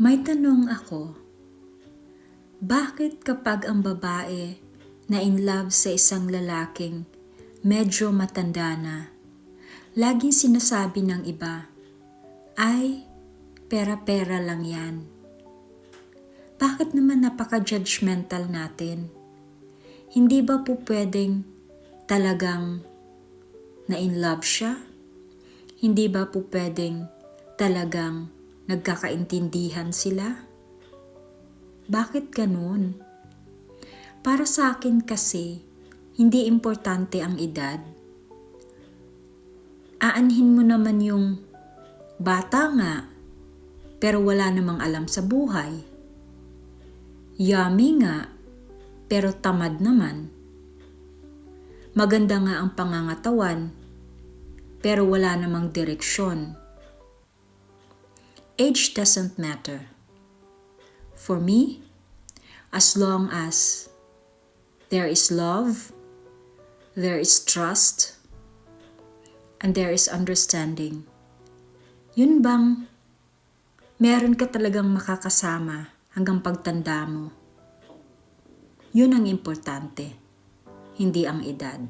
May tanong ako, bakit kapag ang babae na in love sa isang lalaking medyo matanda na, laging sinasabi ng iba, ay, pera-pera lang yan. Bakit naman napaka-judgmental natin? Hindi ba po pwedeng talagang na in love siya? Hindi ba po pwedeng talagang nagkakaintindihan sila? Bakit ganun? Para sa akin kasi, hindi importante ang edad. Aanhin mo naman yung bata nga, pero wala namang alam sa buhay. Yummy nga, pero tamad naman. Maganda nga ang pangangatawan, pero wala namang direksyon. Age doesn't matter. For me, as long as there is love, there is trust, and there is understanding, yun bang meron ka talagang makakasama hanggang pagtanda mo? Yun ang importante, hindi ang edad.